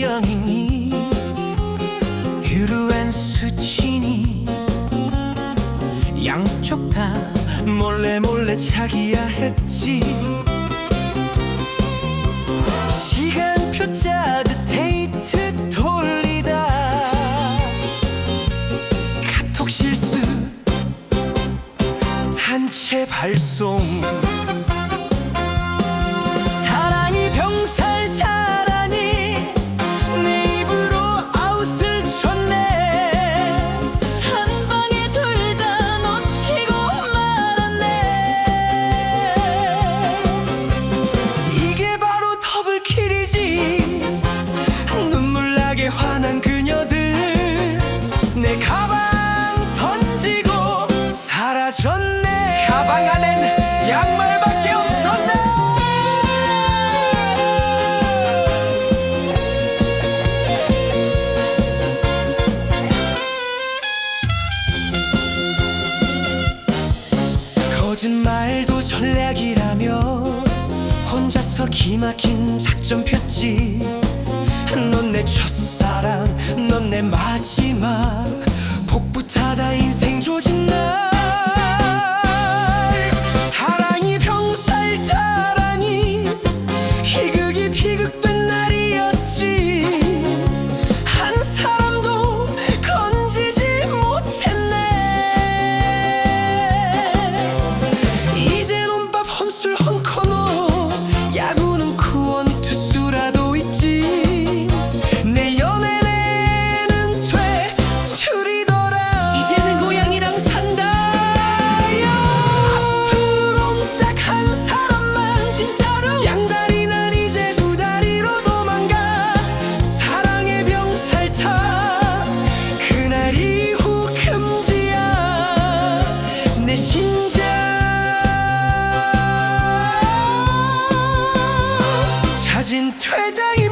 취향이니 유루한 수치니 양쪽 다 몰래 몰래 자기야 했지. 시간표 짜듯 데이트 돌리다. 카톡 실수 단체 발송. 내 가방 던지고 사라졌네. 가방 안엔 양말밖에 없었네. 거짓말도 전략이라며 혼자서 기막힌 작전 폈지. 넌내 첫사랑 넌내 마지막 吹着一。